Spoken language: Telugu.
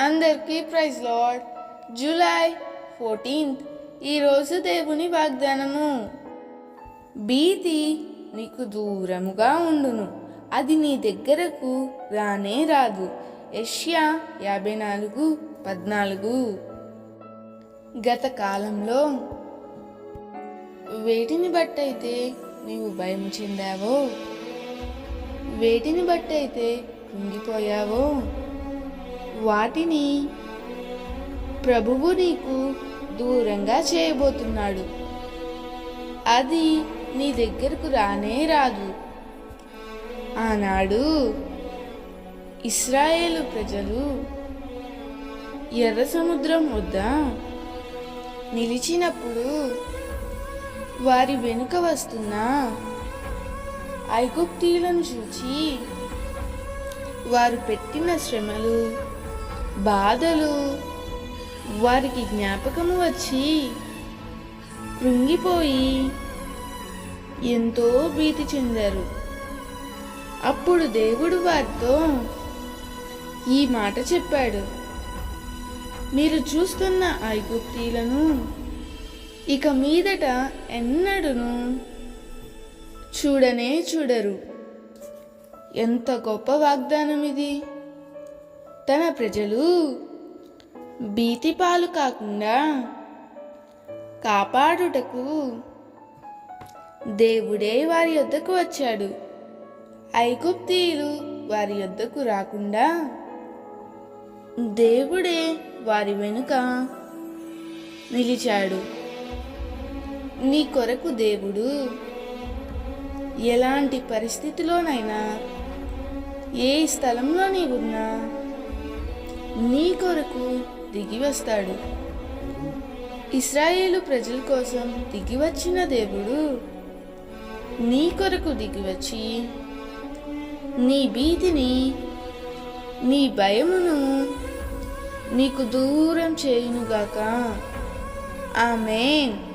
అందరికీ ప్రైజ్ లార్డ్. July fourteenth. ఈరోజు దేవుని వాగ్దానము. భీతి నీకు దూరముగా ఉండును. అది నీ దగ్గరకు రానే రాదు. యష్యా యాభై నాలుగు పద్నాలుగు. గత కాలంలో వేటిని బట్టయితే నీవు భయం చెందావో? వేటిని బట్టయితే కుంగిపోయావో? వాటిని ప్రభువు నీకు దూరంగా చేయబోతున్నాడు. అది నీ దగ్గరకు రానే రాదు. ఆనాడు ఇస్రాయేలు ప్రజలు ఎర్ర సముద్రం వద్ద నిలిచినప్పుడు వారి వెనుక వస్తున్న ఐగుప్తీయులను చూచి వారు పెట్టిన శ్రమలు బాధలు. వారికి జ్ఞాపకము వచ్చి కృంగిపోయి ఎంతో భీతి చెందారు. అప్పుడు దేవుడు వారితో ఈ మాట చెప్పాడు. మీరు చూస్తున్న ఐగుప్తీలను ఇక మీదట ఎన్నడును చూడనే చూడరు. ఎంత గొప్ప వాగ్దానం ఇది తన ప్రజలు. భీతిపాలు కాకుండా కాపాడుటకు దేవుడే వారి యొద్దకు వచ్చాడు. ఐగుప్తీయులు వారి యొద్దకు రాకుండా దేవుడే వారి వెనుక నిలిచాడు. నీ కొరకు దేవుడు ఎలాంటి పరిస్థితిలోనైనా ఏ స్థలంలో నీవున్నా నీ కొరకు దిగి వస్తాడు ఇస్రాయేలు ప్రజల కోసం దిగి వచ్చిన దేవుడు నీ కొరకు దిగి వచ్చి నీ భీతిని నీ భయమును నీకు దూరం చేయునుగాక. ఆమెన్.